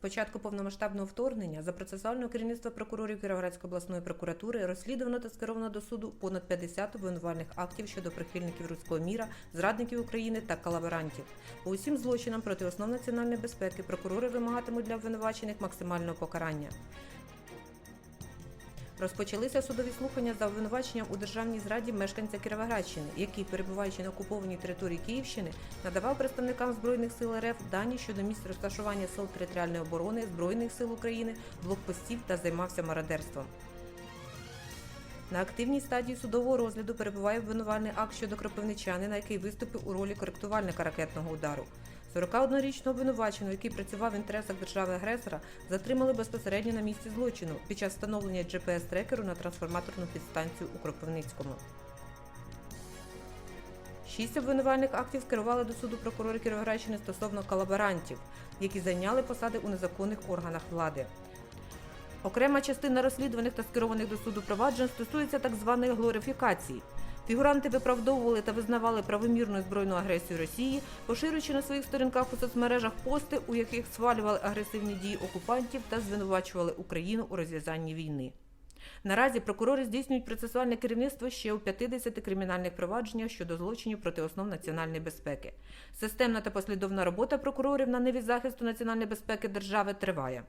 Початку повномасштабного вторгнення за процесуального керівництва прокурорів Кіровоградської обласної прокуратури розслідувано та скеровано до суду понад 50 обвинувальних актів щодо прихильників руського міра, зрадників України та колаборантів. По усім злочинам проти основ національної безпеки прокурори вимагатимуть для обвинувачених максимального покарання. Розпочалися судові слухання за обвинуваченням у державній зраді мешканця Кіровоградщини, який, перебуваючи на окупованій території Київщини, надавав представникам збройних сил РФ дані щодо місць розташування сил територіальної оборони збройних сил України, блокпостів та займався мародерством. На активній стадії судового розгляду перебуває обвинувальний акт щодо кропивничанина, який виступив у ролі коректувальника ракетного удару. 41-річного обвинуваченого, який працював в інтересах держави-агресора, затримали безпосередньо на місці злочину під час встановлення GPS-трекеру на трансформаторну підстанцію у Кропивницькому. Шість обвинувальних актів скерували до суду прокурори Кіровоградщини стосовно колаборантів, які зайняли посади у незаконних органах влади. Окрема частина розслідуваних та скерованих до суду проваджень стосується так званої глорифікації. Фігуранти виправдовували та визнавали правомірну збройну агресію Росії, поширюючи на своїх сторінках у соцмережах пости, у яких схвалювали агресивні дії окупантів та звинувачували Україну у розв'язанні війни. Наразі прокурори здійснюють процесуальне керівництво ще у 50 кримінальних провадженнях щодо злочинів проти основ національної безпеки. Системна та послідовна робота прокурорів на ниві захисту національної безпеки держави триває.